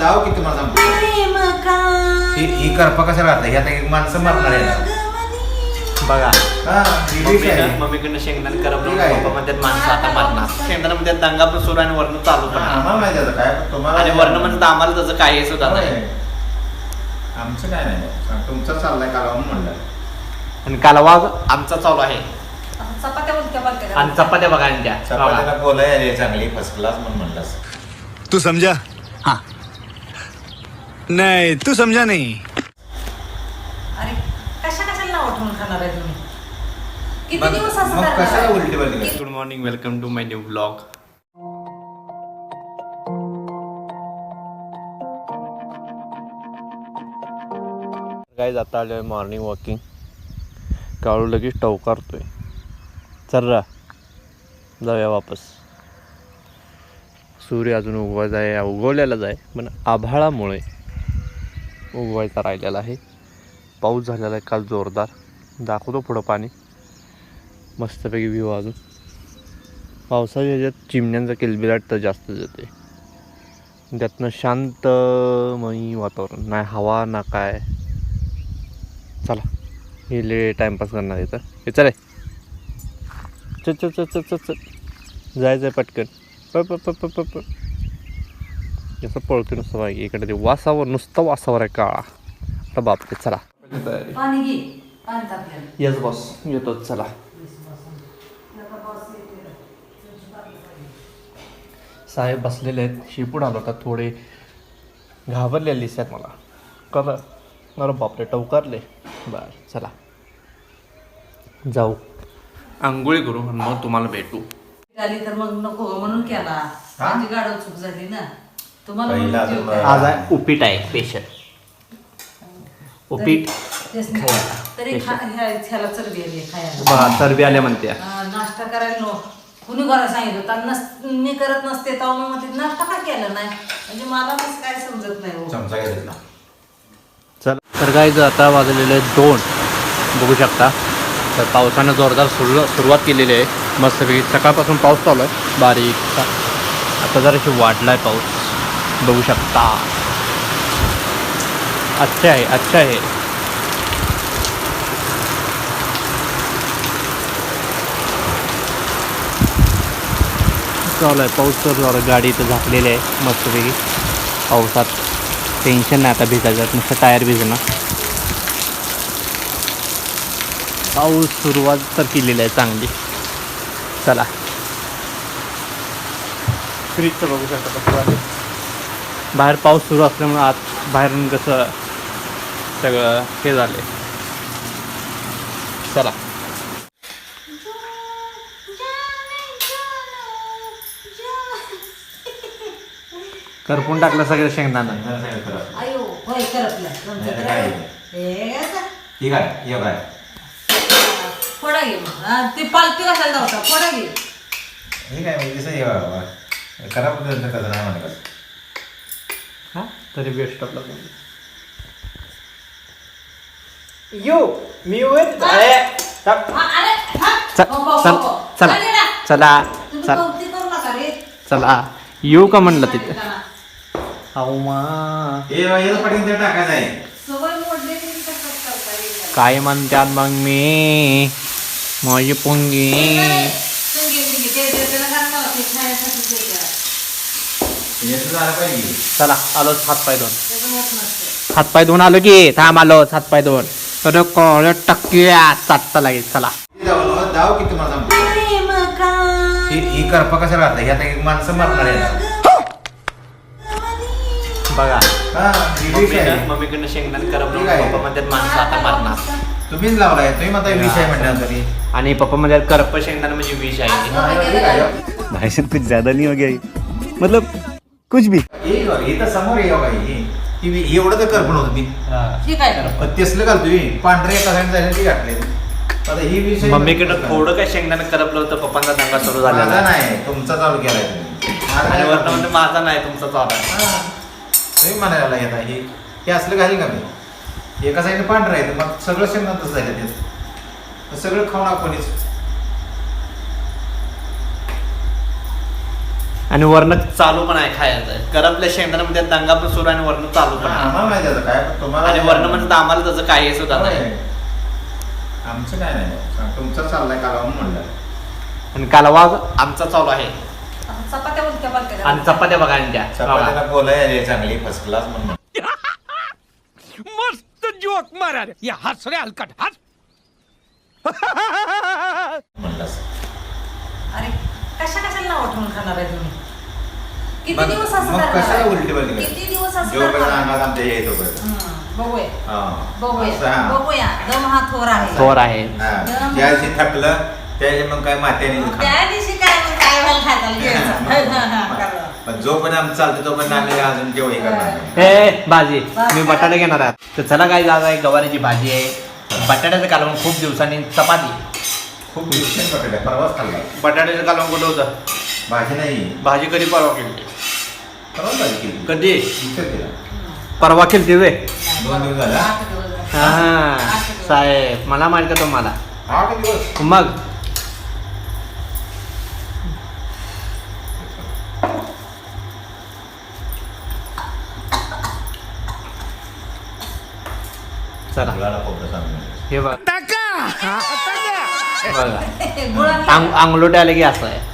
दाव की तुम्हाला सांगतो ही ही करपा कशाला घातला ही आता एक माणसं मरणार आहे ना बघा. हा ही विष आहे. मम्मीकडं मम्मीकडनं शेंगदाणे करप ठीक आहे. पप्पा म्हणतात माणसं आता मारणार. शेंगदाणे म्हणतात दंगा पण सुरू आणि वर्ण चालू पण आहे. आम्हाला माहिती आता काय पण तुम्हाला आणि वर्ण म्हणतात आम्हाला त्याचं सुद्धा होय. नाही आमचं काय नाही. तुमचं चाललंय काल म्हणून म्हणलं. आणि कालवा आमचा चालू आहे. चपात्या उलट्या पालत्या आणि चपात्या बघा आणि त्या चपात्याला बोलाय रे चांगली फर्स्ट क्लास म्हणून म्हणलास तू समझा हाँ. नहीं तू समझा नहीं. अरे कशा कशाला खाणार आहे तुम्ही? किती दिवस असं मग करणार कशाला आहे? उलटी बलटी किती- good morning welcome to my new blog काय जाता आलं मॉर्निंग वॉकिंग काळू लगेच टवकारतोय चल रा जाऊया वापस. सूर्य अजून उगवायचा आहे उगवलेलाच आहे पण आभाळामुळे. उगवायचा राहिलेला आहे. पाऊस झालेला आहे काल जोरदार. दाखवतो पुढं पाणी. मस्तपैकी व्ह्यू अजून. पावसाच्या ह्याच्यात चिमण्यांचा किलबिलाट तर जास्त येते त्यातनं शांतमयी वातावरण. नाही हवा ना काय. चला हे ले टाईमपास करणार इथं हे चले चल चल चल चल चल चल. जायचं आहे पटकन. प प प प प जसं पळतो नुसतं बाई इकडे ते वासावर नुसतं वासावर आहे काळा. आता बापरे चला. येस बॉस येतो चला. साहेब बसलेले आहेत. शिपूड आलो होता थोडे घाबरलेले दिसतात मला. करा अरे बापरे टवकारले. बर चला. जाऊ. आंघोळी करू आणि मग तुम्हाला भेटू. झाली तर मग नको म्हणून केला. माझी गाडव चूक झाली ना. तुम्हाला पहिला. आज आहे उपीट आहे स्पेशल उपीट तेच. खायला. तरी खा- ह्या- ह्याला चरबी आली आहे खायला. बघा चरबी आल्या म्हणत्या. हा, नाश्ता करायला नो. कुणी करायला सांगितलं होतं नस मी करत नसते तेव्हा मग म्हणते नाश्ता का केला नाही? म्हणजे मला कसं काय समजत नाही हो. चमचा घेतला चल. तर काय आता वाजलेले आहेत दोन. बघू शकता. तर पावसानं जोरदार सुरू सुरुवात केलेली आहे. मस्तपैकी सकाळपासून पाऊस चालू आहे. बारीक. आता जराशी वाढला आहे पाऊस. बघू शकता. अच्छा आहे अच्छा आहे. चालू आहे पाऊस तर चालू आहे. गाडी इथं झाकलेली आहे मस्तपैकी. पावसात टेन्शन नाही आता भिजायचं नुसतं टायर भिजणं. पाऊस सुरुवात तर केलेली आहे चांगली. चला. फ्रीजचं बघू शकता कसं बाहेर पाऊस सुरू असल्यामुळे आत बाहेरून कसं सगळं हे झाले चला. करपून टाकलं सगळं शेंगदाणा. आता ठीक आहे ये काय? फोडा घे मग. ती पालखी कशाला नव्हता फोडा घे. हे काय म्हणजे कसं हे खराब कसं नाही म्हणत तरी बेस्ट आपला यो मी हा, अरे, हा. चल हो, हो, चल हो, हो. चला. चला तुम्ही चल गमती करू नका रे चला येऊ का म्हणलं तिथे हे? काय म्हणतात मग मी माझी पुंगी होते, चला आलोच हातपाय धुवून त्याचं होत. हातपाय धुवून आलो की थांब आलोच हातपाय धुवून तर कळ टक्क्या चाटता लागेल. चला. हे दाव दाव की तुम्हाला सांगतो ही करपा कशाला घातला? आता एक माणसं मरणार आहे. बघा. मम्मीकडनं शेंगदाणे करप. पप्पा म्हणतात माणसं आता मारणार. तुम्हीच लावलाय. तुम्ही विष आहे म्हणणार तरी आणि पप्पा म्हणतात करप शेंगदाणे म्हणजे विष आहे. हा, कुछ ज्यादा नहीं हो गया? मतलब कुछ भी। समोर ये। बाई वि- एवढं तर करपण होतं ती ठीक आहे तेसलं घालतोय पांढरे एका साईड जायला ती घातले आता ही विष आहे. मम्मीकडं थोडं काय शेंगदाणे करपलं होतं पप्पांचा दंगा सुरू झालेला. माझा आहे. नाही तुमचा चालू केलाय तुम्ही. माझा आणि वरनं? म्हणते माझा नाही तुमचा चालू आहे. हा. तुम्ही म्हणायला येत आहे हे- हे असलं घालील का मी? एका साईडने पांढरं आहे तर मग सगळं शेंगदाण तसं झालं ते. सगळं खाऊन आपणच आणि वरण चालू पण आहे खायचं. करपल्या शेंगदाण्यामध्ये दंगा पण सुरू आणि वरण चालू पण आहे. आम्हाला माहिती आहे काय पण तुम्हाला आणि वर्ण म्हणजे आम्हाला त्याचं काही सुद्धा नाही. आमचं काय नाही तुमचं चाललंय काल म्हणलं. आणि कालवा आमचा चालू आहे. चपात्या उलट्या पालत्या आणि चपात्या बघा आणि त्या बघा. चपात्याला बोलाय रे चांगली फर्स्ट क्लास म्हणून मस्त जोक मारा रे. या हस रे हलकट. हस. म्हणलास अरे कशा कशाला नाव ठेवून खाणार आहे तुम्ही? किती मग- दिवस असं मग करणार कशाला आहे? किती दिवस असं जोपर्यंत करणार आहे? अंगात आमच्या येतो हं, बघूया. हा. बघूया. बघूया. दम हा थोर आहे. थोर आहे. ज्या दिवशी थकलं त्या मग काय मात्याने मग त्या दिवशी काय मग काय व्हायला खायला घ्यायचं? हं, हं, कळलं. पण जोपर्यंत आमचं चालतं तोपर्यंत आम्ही अजून जेवढे करणार नाही. हे भाजी मी बटाटे घेणार आहे. तर चला काय जागा आहे गवारीची भाजी आहे. बटाट्याचं कालवण खूप दिवसांनी चपाती. खूप दिवसांनी पकडले परवाच खाल्ला. बटाट्याचं कालवण कुठं होतं? भाजी नाही. भाजी कधी परवा केली? परवाच भाजी केली. कधी? केलं. परवा केली वे दोन दिवस झाला. हा. साहेब मला माहीत का तुम्हाला. आठ दिवस? मग? चला. हे बघ. बघा. आले की असं आहे.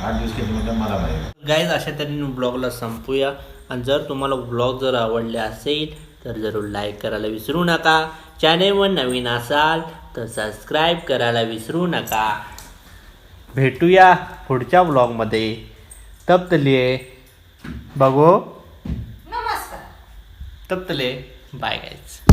आठ दिवस केली म्हणजे मला माहिती गाईज अशा तऱ्हेने ब्लॉगला संपूया. आणि जर तुम्हाला ब्लॉग जर आवडले असेल तर जरूर लाईक करायला विसरू नका. चॅनेलवर नवीन असाल तर सबस्क्राईब करायला विसरू नका. भेटूया पुढच्या ब्लॉगमध्ये तब तलिये बघू. नमस्कार. तब तले बाय गाईज